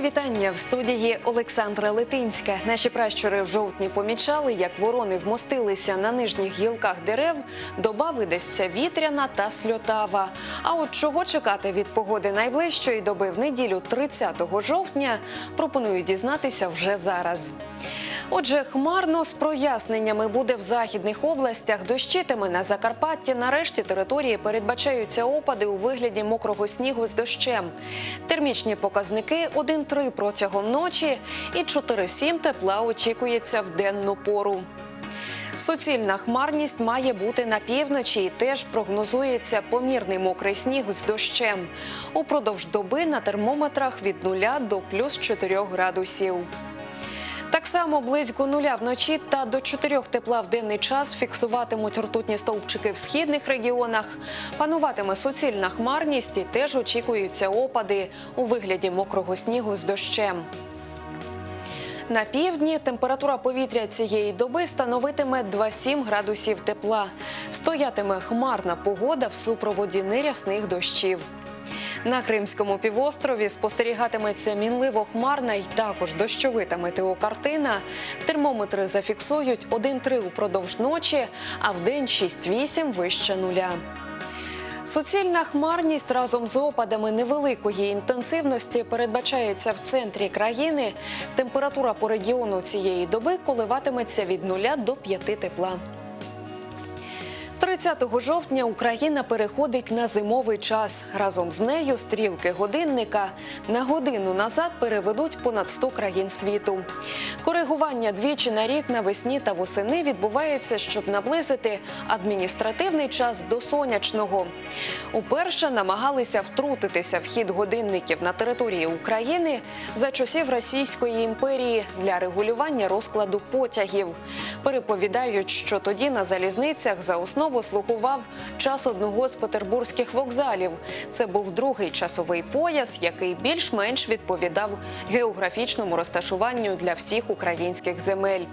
вітання в студії Олександра Литинська. Наші пращури в жовтні помічали, як ворони вмостилися на нижніх гілках дерев. Доба видасться вітряна та сльотава. А от чого чекати від погоди найближчої доби в неділю 30 жовтня, пропоную дізнатися вже зараз. Отже, хмарно з проясненнями буде в західних областях. Дощитиме на Закарпатті. Нарешті території передбачаються опади у вигляді мокрого снігу з дощем. Термічні показники 1-3 протягом ночі і 4-7 тепла очікується в денну пору. Суцільна хмарність має бути на півночі і теж прогнозується помірний мокрий сніг з дощем. Упродовж доби на термометрах від 0 до плюс 4 градусів. Так само близько нуля вночі та до 4 тепла в денний час фіксуватимуть ртутні стовпчики в східних регіонах. Пануватиме суцільна хмарність і теж очікуються опади у вигляді мокрого снігу з дощем. На півдні температура повітря цієї доби становитиме 2-7 градусів тепла. Стоятиме хмарна погода в супроводі нерясних дощів. На Кримському півострові спостерігатиметься мінливо хмарна й також дощовита метеокартина. Термометри зафіксують 1-3 упродовж ночі, а вдень 6-8 вище нуля. Суцільна хмарність разом з опадами невеликої інтенсивності передбачається в центрі країни. Температура по регіону цієї доби коливатиметься від 0 до 5 тепла. 30 жовтня Україна переходить на зимовий час. Разом з нею стрілки годинника на годину назад переведуть понад 100 країн світу. Коригування двічі на рік навесні та восени відбувається, щоб наблизити адміністративний час до сонячного. Уперше намагалися втрутитися в хід годинників на території України за часів Російської імперії для регулювання розкладу потягів. Переповідають, що тоді на залізницях за основу слугував час одного з петербурзьких вокзалів. Це був другий часовий пояс, який більш-менш відповідав географічному розташуванню для всіх українських земель.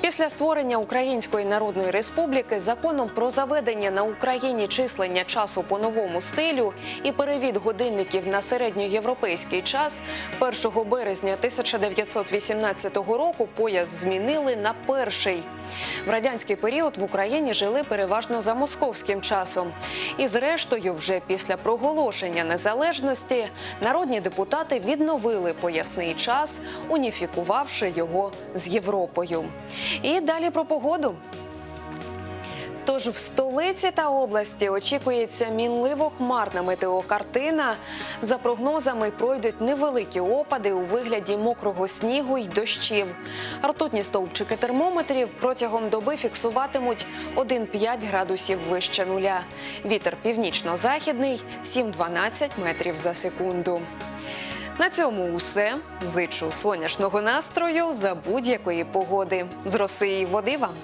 Після створення Української Народної Республіки законом про заведення на Україні числення часу по новому стилю і перевід годинників на середньоєвропейський час 1 березня 1918 року пояс змінили на перший. В радянський період в Україні жили переважно за московським часом. І зрештою, вже після проголошення незалежності, народні депутати відновили поясний час, уніфікувавши його з Європою. І далі про погоду. Тож в столиці та області очікується мінливо хмарна метеокартина. За прогнозами пройдуть невеликі опади у вигляді мокрого снігу й дощів. Ртутні стовпчики термометрів протягом доби фіксуватимуть 1-5 градусів вище нуля. Вітер північно-західний 7-12 метрів за секунду. На цьому усе. Зичу сонячного настрою за будь-якої погоди. З роси води вам.